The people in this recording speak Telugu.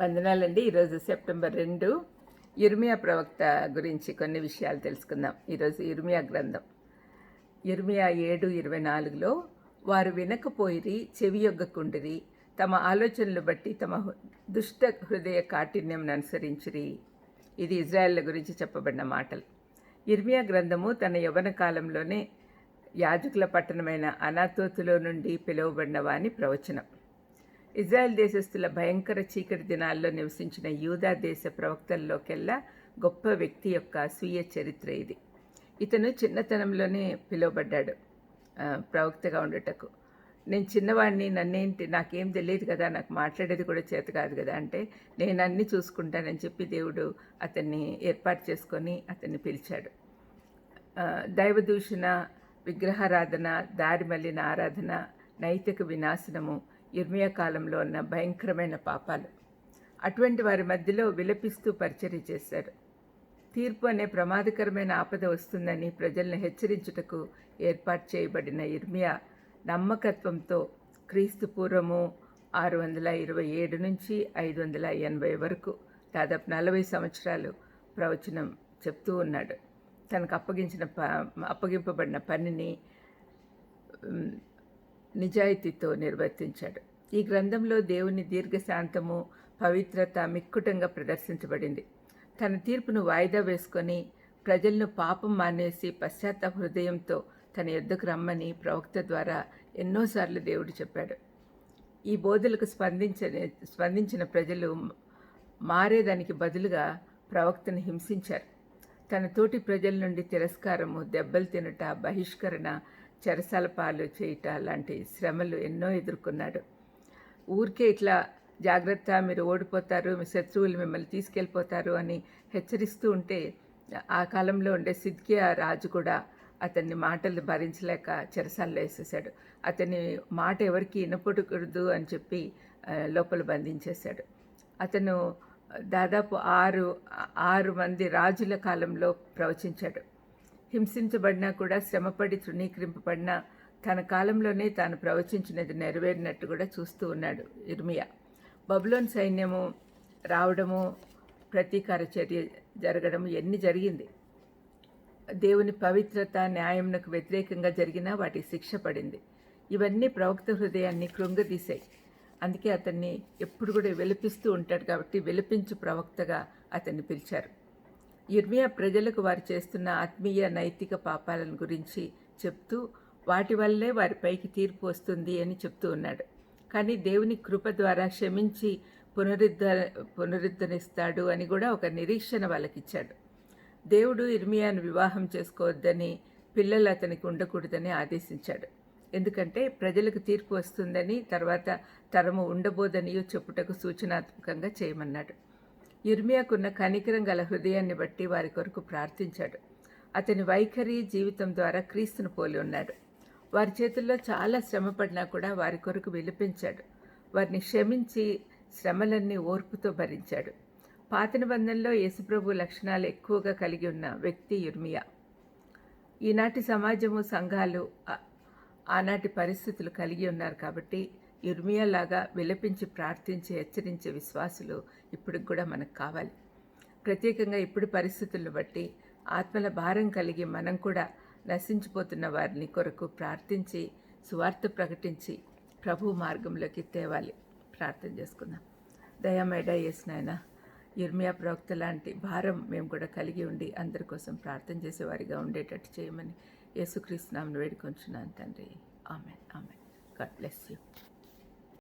వందనాలండి. ఈరోజు సెప్టెంబర్ రెండు. ఇర్మియా ప్రవక్త గురించి కొన్ని విషయాలు తెలుసుకుందాం. ఈరోజు ఇర్మియా గ్రంథం. ఇర్మియా ఏడు ఇరవై నాలుగులో వారు వినకపోయిరి చెవి యొగ్గకుండిరి తమ ఆలోచనలు బట్టి తమ దుష్ట హృదయ కాఠిన్యం అనుసరించిరి. ఇది ఇజ్రాయెల్ గురించి చెప్పబడిన మాటలు. ఇర్మియా గ్రంథము తన యవన కాలంలోనే యాజకుల పట్టణమైన అనాతోతులో నుండి పిలువబడిన వాని ప్రవచనం. ఇజ్రాయెల్ దేశస్థుల భయంకర చీకటి దినాల్లో నివసించిన యూదా దేశ ప్రవక్తల్లోకెల్లా గొప్ప వ్యక్తి యొక్క స్వీయ చరిత్ర ఇది. ఇతను చిన్నతనంలోనే పిలువబడ్డాడు ప్రవక్తగా ఉండటకు. నేను చిన్నవాడిని నన్నేంటి నాకేం తెలియదు కదా నాకు మాట్లాడేది కూడా చేత కాదు కదా అంటే నేను అన్నీ చూసుకుంటానని చెప్పి దేవుడు అతన్ని ఏర్పాటు చేసుకొని అతన్ని పిలిచాడు. దైవదూషణ విగ్రహారాధన దారి మళ్ళిన ఆరాధన నైతిక వినాశనము ఇర్మియా కాలంలో ఉన్న భయంకరమైన పాపాలు. అటువంటి వారి మధ్యలో విలపిస్తూ పరిచర్య చేశారు. తీర్పు అనే ప్రమాదకరమైన ఆపద వస్తుందని ప్రజలను హెచ్చరించుటకు ఏర్పాటు చేయబడిన ఇర్మియా నమ్మకత్వంతో క్రీస్తు పూర్వము ఆరు వందల ఇరవై ఏడు నుంచి ఐదు వందల ఎనభై వరకు దాదాపు నలభై సంవత్సరాలు ప్రవచనం చెప్తూ ఉన్నాడు. తనకు అప్పగించిన ప అప్పగింపబడిన పనిని నిజాయితీతో నిర్వర్తించాడు. ఈ గ్రంథంలో దేవుని దీర్ఘశాంతము పవిత్రత మిక్కుటంగా ప్రదర్శించబడింది. తన తీర్పును వాయిదా వేసుకొని ప్రజలను పాపం మానేసి పశ్చాత్తాప హృదయంతో తన యుద్ధకు రమ్మని ప్రవక్త ద్వారా ఎన్నోసార్లు దేవుడు చెప్పాడు. ఈ బోధలకు స్పందించని స్పందించిన ప్రజలు మారేదానికి బదులుగా ప్రవక్తను హింసించారు. తన తోటి ప్రజల నుండి తిరస్కారము దెబ్బలు తినట బహిష్కరణ చెరసాల పాలు చేయట లాంటి శ్రమలు ఎన్నో ఎదుర్కొన్నాడు. ఊరికే ఇట్లా జాగ్రత్త మీరు ఓడిపోతారు మీ శత్రువులు మిమ్మల్ని తీసుకెళ్ళిపోతారు అని హెచ్చరిస్తూ ఉంటే ఆ కాలంలో ఉండే సిద్కియా రాజు కూడా అతన్ని మాటలు భరించలేక చెరసాల్లో వేసేసాడు అతని మాట ఎవరికి వినపడకూడదు అని చెప్పి లోపల బంధించేశాడు. అతను దాదాపు ఆరు ఆరు మంది రాజుల కాలంలో ప్రవచించాడు. హింసించబడినా కూడా శ్రమపడి తృణీకరింపబడినా తన కాలంలోనే తాను ప్రవచించినది నెరవేరినట్టు కూడా చూస్తూ ఉన్నాడు ఇర్మియా బబులోన్ సైన్యము రావడము ప్రతీకార చర్య జరగడం ఎన్ని జరిగింది? దేవుని పవిత్రత న్యాయంకు వ్యతిరేకంగా జరిగినా వాటి శిక్ష పడింది. ఇవన్నీ ప్రవక్త హృదయాన్ని కృంగదీశాయి. అందుకే అతన్ని ఎప్పుడు కూడా విలపిస్తూ ఉంటాడు కాబట్టి విలపించు ప్రవక్తగా అతన్ని పిలిచారు. ఇర్మియా ప్రజలకు వారు చేస్తున్న ఆత్మీయ నైతిక పాపాలను గురించి చెప్తూ వాటి వల్లే వారిపైకి తీర్పు వస్తుంది అని చెప్తూ ఉన్నాడు. కానీ దేవుని కృప ద్వారా క్షమించి పునరుద్ధ పునరుద్ధరిస్తాడు అని కూడా ఒక నిరీక్షణ వాళ్ళకిచ్చాడు. దేవుడు ఇర్మియాను వివాహం చేసుకోవద్దని పిల్లలు అతనికి ఉండకూడదని ఆదేశించాడు. ఎందుకంటే ప్రజలకు తీర్పు వస్తుందని తర్వాత తరము ఉండబోదనియో చెప్పుటకు సూచనాత్మకంగా చేయమన్నాడు. ఇర్మియాకున్న కనికరం గల హృదయాన్ని బట్టి వారి కొరకు ప్రార్థించాడు. అతని వైఖరి జీవితం ద్వారా క్రీస్తును పోలి ఉన్నాడు. వారి చేతుల్లో చాలా శ్రమ పడినా కూడా వారి కొరకు విలిపించాడు. వారిని క్షమించి శ్రమలన్నీ ఓర్పుతో భరించాడు. పాత నిబంధనలో యేసుప్రభు లక్షణాలు ఎక్కువగా కలిగి ఉన్న వ్యక్తి ఇర్మియా ఈనాటి సమాజము సంఘాలు ఆనాటి పరిస్థితులు కలిగి ఉన్నారు కాబట్టి ఇర్మియాలాగా విలపించి ప్రార్థించి హెచ్చరించే విశ్వాసులు ఇప్పటికి కూడా మనకు కావాలి. ప్రత్యేకంగా ఇప్పుడు పరిస్థితులను బట్టి ఆత్మల భారం కలిగి మనం కూడా నశించిపోతున్న వారిని కొరకు ప్రార్థించి సువార్త ప్రకటించి ప్రభు మార్గంలోకి తేవాలి. ప్రార్థన చేసుకుందాం. దయామేడ నాయన ఇర్మియా ప్రవక్త లాంటి భారం మేము కూడా కలిగి ఉండి అందరి కోసం ప్రార్థన చేసేవారిగా ఉండేటట్టు చేయమని యేసుక్రీస్తు నామను వేడుకొంచున్నాను తండ్రి. ఆమె ఆమె గాడ్ బ్లెస్ యూ.